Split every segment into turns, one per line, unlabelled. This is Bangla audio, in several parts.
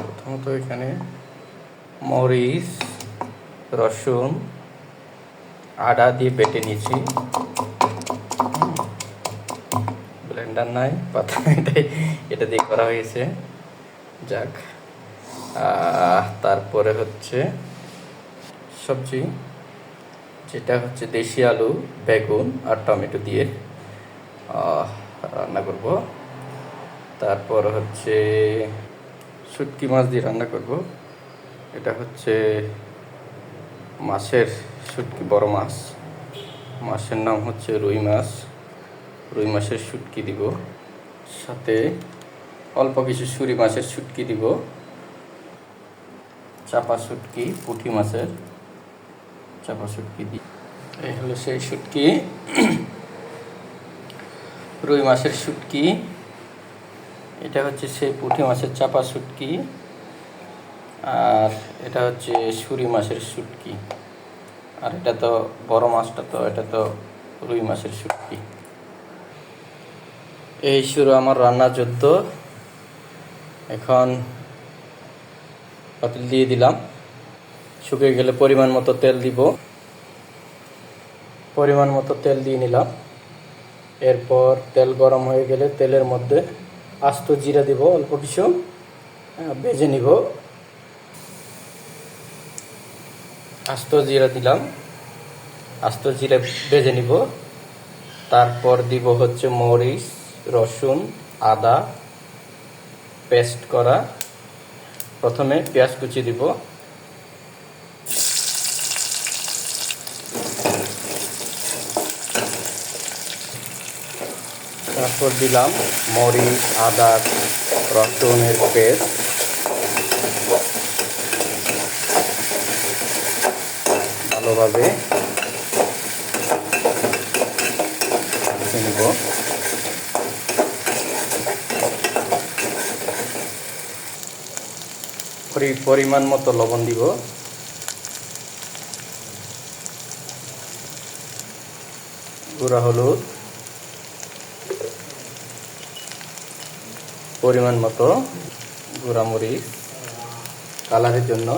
প্রথমত এখানে মরিচ, রসুন, আদা দিয়ে বেটে নিয়েছি। ব্লেন্ডার নাই পাতা এটা দিয়ে করা হয়েছে। যাক তারপরে হচ্ছে সবজি, যেটা হচ্ছে দেশি আলু, বেগুন আর টমেটো দিয়ে রান্না করব। তারপর হচ্ছে শুটকি মাছ দিয়ে রান্না করব। এটা হচ্ছে মাছের শুটকি, বড় মাছ। মাছের নাম হচ্ছে রুই মাছ। রুই মাছের শুটকি দিব। সাথে অল্প কিছু সুরি মাছের শুটকি দিব। চাপা শুটকি, পুঁটি মাছের চাপা শুটকি দিই এই হলো সেই শুটকি। রুই মাছের শুটকি। এটা হচ্ছে সেই পুঁটি মাছের চাপা শুটকি আর এটা হচ্ছে সুরি মাছের শুটকি আর এটা তো বড় মাছটা তো, এটা তো রুই মাছের শুটকি এই শুরু আমার রান্না যুদ্ধ। এখন পাতিল দিয়ে দিলাম। শুকিয়ে গেলে পরিমাণ মতো তেল দিব। পরিমাণ মতো তেল দিয়ে নিলাম। এরপর তেল গরম হয়ে গেলে তেলের মধ্যে আস্ত জিরা দিব, অল্প কিছু ভেজে নিব। আস্ত জিরা দিলাম। আস্ত জিরা ভেজে নিব। তারপর দিব হচ্ছে মরিচ, রসুন, আদা, পেস্ট করা। প্রথমে পেঁয়াজ কুচি দিব। তারপর দিলাম মরিচ, আদা, রসুনের পেস্ট। ভালোভাবে নিব। পরি- পরিমাণ মতো লবণ দিব। গুঁড়া হলুদ। পরিমাণ মতো মরিচ কালারের জন্য।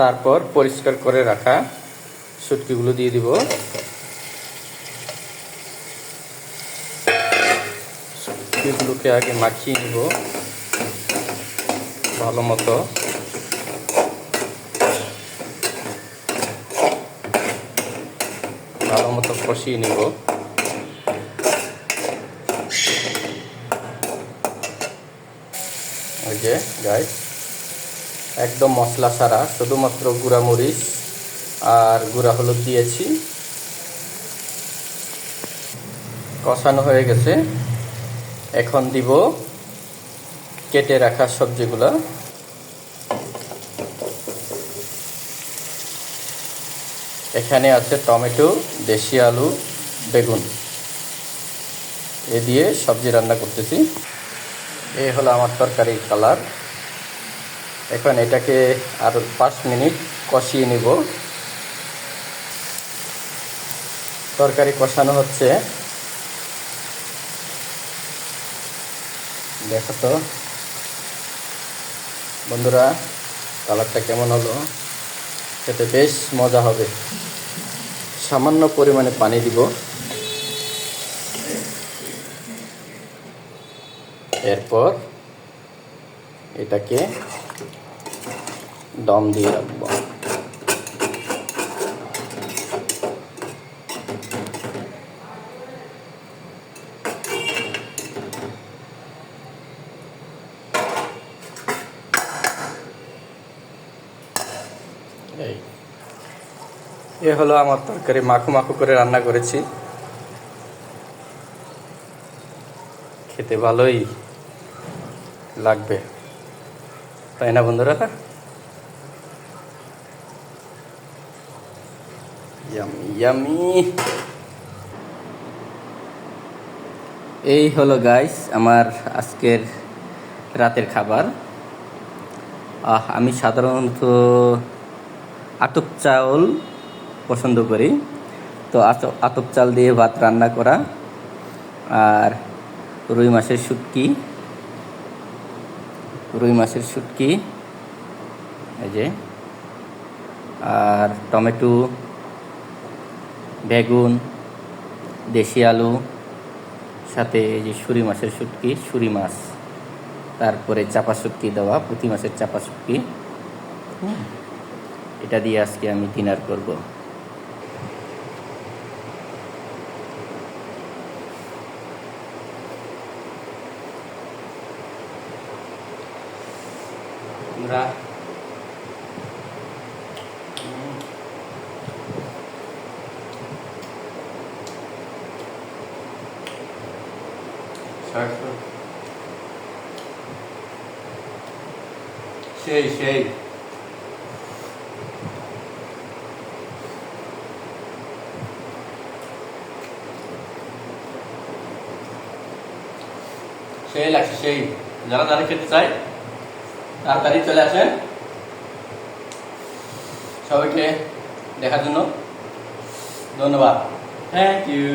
তারপর পরিষ্কার করে রাখা শুটকিগুলো দিয়ে দিব। শুটকিগুলোকে আগে মাখিয়ে নিব। ভালো মতো। ভালো মতো কষিয়ে নিব। ওই যে গাইস একদম মশলা ছাড়া, শুধুমাত্র গুঁড়া মরিচ আর গুঁড়া হলুদ দিয়েছি। কষানো হয়ে গেছে। এখন দিব কেটে রাখা সবজিগুলো। এখানে আছে টমেটো, দেশি আলু, বেগুন। এ দিয়ে সবজি রান্না করতেছি। এই হলো আমার তরকারির কালার। এখন এটাকে আর পাঁচ মিনিট কষিয়ে নিব। তরকারি কষানো হচ্ছে। দেখো তো। বন্ধুরা, কালারটা কেমন হলো? খেতে বেশ মজা হবে। সামান্য পরিমাণে পানি দিব। এরপর এটাকে দম দিয়ে রাখব। এই। এ হলো আমার তরকারি, মাখু মাখু করে রান্না করেছি। খেতে ভালোই লাগবে। তাই না বন্ধুরা? ইয়ামি এই হলো গাইস আমার আজকের রাতের খাবার। আমি সাধারণত আতপ চাউল পছন্দ করি। তো আত- আতপ চাল দিয়ে ভাত রান্না করা। আর রুই মাছের শুটকি। রুই মাছের শুটকি, এই যে, আর টমেটো, বেগুন, দেশি আলু, সাথে এই যে সুরি মাছের শুটকি, সুরি মাছ, তারপরে চাপা শুটকি দেওয়া পুঁটি মাছের চাপা শুটকি। এটা দিয়ে আজকে আমি ডিনার করব। আমরা সেই সেই সেই লাগছে সেই যারা যারা খেতে চায় তাড়াতাড়ি চলে আসেন। সবাইকে দেখার জন্য ধন্যবাদ। Thank you